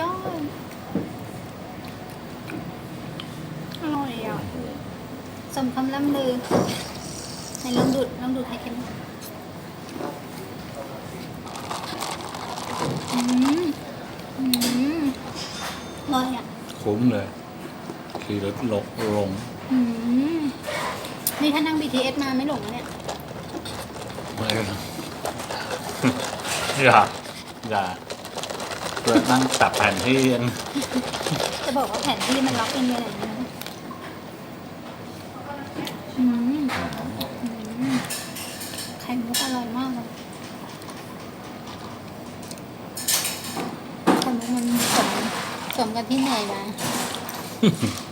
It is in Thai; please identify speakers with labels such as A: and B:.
A: ยอด อร่อยอะ สมคำล่ำลือในลองดูดลองดูดไข่เค็มอืมอืมอร่อยอะ
B: คุ้มเลยขี่รถลงลง
A: อืมนี่ถ้านั่ง BTS มาไม่หลงนะเนี่ย
B: ไม่ อย่าอย่า เปิดนั่งตับแผ่นที่ยัง
A: จะบอกว่าแผนที่มันล็อกเองเลยนะอืมอืมไข่มุกอร่อยมากเลยไข่มุกมันสมสมกับที่เหนื่อยมาอร่อย